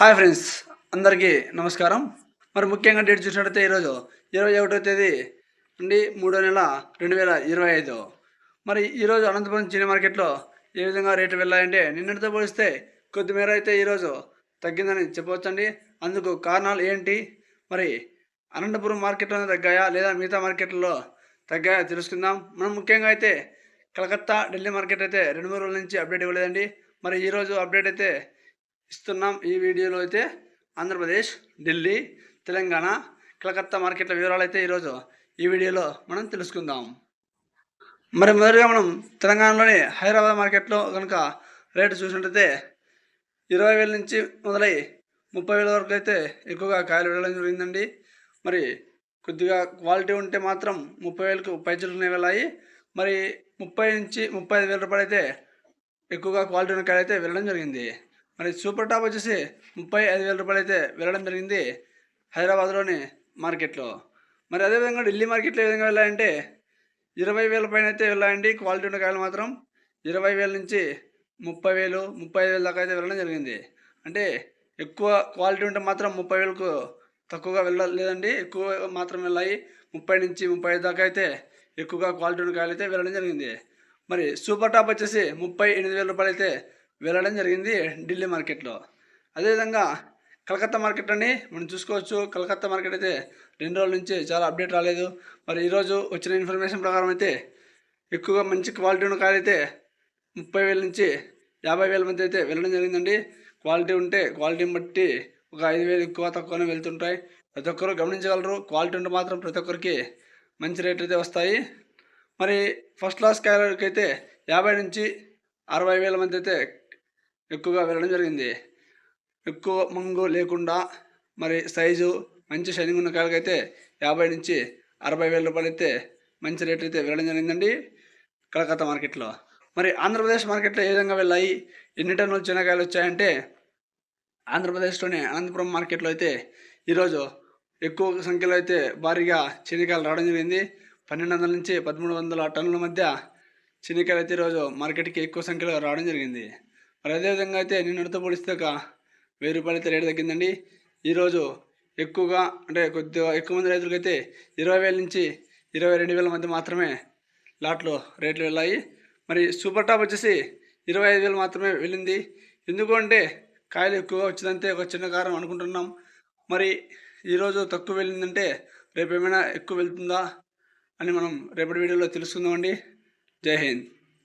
Hi friends అందరికీ నమస్కారం. మరి ముఖ్యంగా డేట్ చూసినట్టయితే ఈరోజు ఇరవై ఒకటో తేదీ నుండి మూడో నెల రెండు వేల ఇరవై ఐదు. మరి ఈరోజు అనంతపురం చిన్న మార్కెట్లో ఏ విధంగా రేట్లు వెళ్ళాయంటే నిన్నటితో పోలిస్తే కొద్దిమేర అయితే ఈరోజు తగ్గిందని చెప్పవచ్చండి. అందుకు కారణాలు ఏంటి? మరి అనంతపురం మార్కెట్లోనే తగ్గాయా లేదా మిగతా మార్కెట్లలో తగ్గాయా తెలుసుకుందాం. మనం ముఖ్యంగా అయితే కలకత్తా ఢిల్లీ మార్కెట్ అయితే రెండు మూడు రోజుల నుంచి అప్డేట్ ఇవ్వలేదండి. మరి ఈరోజు అప్డేట్ అయితే ఇస్తున్నాం ఈ వీడియోలో అయితే ఆంధ్రప్రదేశ్ ఢిల్లీ తెలంగాణ కలకత్తా మార్కెట్ల వివరాలు అయితే ఈరోజు ఈ వీడియోలో మనం తెలుసుకుందాం. మరి మొదటిగా మనం తెలంగాణలోని హైదరాబాద్ మార్కెట్లో కనుక రేటు చూసినట్టయితే ఇరవై వేల నుంచి మొదలై ముప్పై వేల వరకు అయితే ఎక్కువగా కాయలు వెళ్ళడం జరిగిందండి. మరి కొద్దిగా క్వాలిటీ ఉంటే మాత్రం ముప్పై వేలకు పైచలునే వెళ్ళాయి. మరి ముప్పై నుంచి ముప్పై ఐదు వేల రూపాయలు అయితే ఎక్కువగా క్వాలిటీ ఉన్న కాయలు అయితే వెళ్ళడం జరిగింది. మరి సూపర్ టాప్ వచ్చేసి ముప్పై ఐదు వేల రూపాయలు అయితే వెళ్ళడం జరిగింది హైదరాబాద్లోని మార్కెట్లో. మరి అదేవిధంగా ఢిల్లీ మార్కెట్లో ఏ విధంగా వెళ్ళాలంటే ఇరవై వేల పైన అయితే వెళ్ళాయండి క్వాలిటీ ఉన్న కాయలు మాత్రం ఇరవై వేల నుంచి ముప్పై వేలు ముప్పై ఐదు వేల దాకా అయితే వెళ్ళడం జరిగింది. అంటే ఎక్కువ క్వాలిటీ ఉంటే మాత్రం ముప్పై వేలకు తక్కువగా వెళ్ళలేదండి. ఎక్కువ మాత్రం వెళ్ళాయి. ముప్పై నుంచి ముప్పై ఐదు దాకా అయితే ఎక్కువగా క్వాలిటీ ఉన్న కాయలు అయితే వెళ్ళడం జరిగింది. మరి సూపర్ టాప్ వచ్చేసి ముప్పై ఎనిమిది వేల రూపాయలు అయితే వెళ్ళడం జరిగింది ఢిల్లీ మార్కెట్లో. అదేవిధంగా కలకత్తా మార్కెట్ అని మనం చూసుకోవచ్చు. కలకత్తా మార్కెట్ అయితే రెండు రోజుల నుంచి చాలా అప్డేట్ రాలేదు. మరి ఈరోజు వచ్చిన ఇన్ఫర్మేషన్ ప్రకారం అయితే ఎక్కువగా మంచి క్వాలిటీ ఉన్న కాయలు అయితే ముప్పై వేల నుంచి యాభై వేల మధ్య అయితే వెళ్ళడం జరిగిందండి. క్వాలిటీ ఉంటే క్వాలిటీని బట్టి ఒక ఐదు వేలు ఎక్కువ తక్కువనే వెళ్తుంటాయి. ప్రతి ఒక్కరు గమనించగలరు. క్వాలిటీ ఉంటే మాత్రం ప్రతి ఒక్కరికి మంచి రేట్లు అయితే వస్తాయి. మరి ఫస్ట్ క్లాస్ కాయలకి అయితే యాభై నుంచి అరవై వేల మధ్య అయితే ఎక్కువగా వెళ్ళడం జరిగింది. ఎక్కువ మంగు లేకుండా మరి సైజు మంచి షైనింగ్ ఉన్న కాయలకైతే యాభై నుంచి అరవై వేల రూపాయలు అయితే మంచి రేట్ అయితే వెళ్ళడం జరిగిందండి కలకత్తా మార్కెట్లో. మరి ఆంధ్రప్రదేశ్ మార్కెట్లో ఏ విధంగా వెళ్ళాయి? ఎన్ని టన్నులు చిన్నకాయలు వచ్చాయంటే ఆంధ్రప్రదేశ్లోని అనంతపురం మార్కెట్లో అయితే ఈరోజు ఎక్కువ సంఖ్యలో అయితే భారీగా చిన్నకాయలు రావడం జరిగింది. పన్నెండు వందల నుంచి పదమూడు వందల టన్నుల మధ్య చిన్నకాయలు అయితే ఈరోజు మార్కెట్కి ఎక్కువ సంఖ్యలో రావడం జరిగింది. మరి అదేవిధంగా అయితే నిన్నటితో పోలిస్తే ఒక వెయ్యి రూపాయలు అయితే రేటు తగ్గిందండి. ఈరోజు ఎక్కువగా అంటే కొద్దిగా ఎక్కువ మంది రైతులకైతే అయితే ఇరవై వేల నుంచి ఇరవై రెండు వేల మధ్య మాత్రమే లాట్లు రేట్లు వెళ్ళాయి. మరి సూపర్ టాప్ వచ్చేసి ఇరవై ఐదు వేలు మాత్రమే వెళ్ళింది. ఎందుకు అంటే కాయలు ఎక్కువగా వచ్చిందంటే ఒక చిన్న కారణం అనుకుంటున్నాం. మరి ఈరోజు తక్కువ వెళ్ళిందంటే రేపు ఏమైనా ఎక్కువ వెళ్తుందా అని మనం రేపటి వీడియోలో తెలుసుకుందామండి. జై హింద్.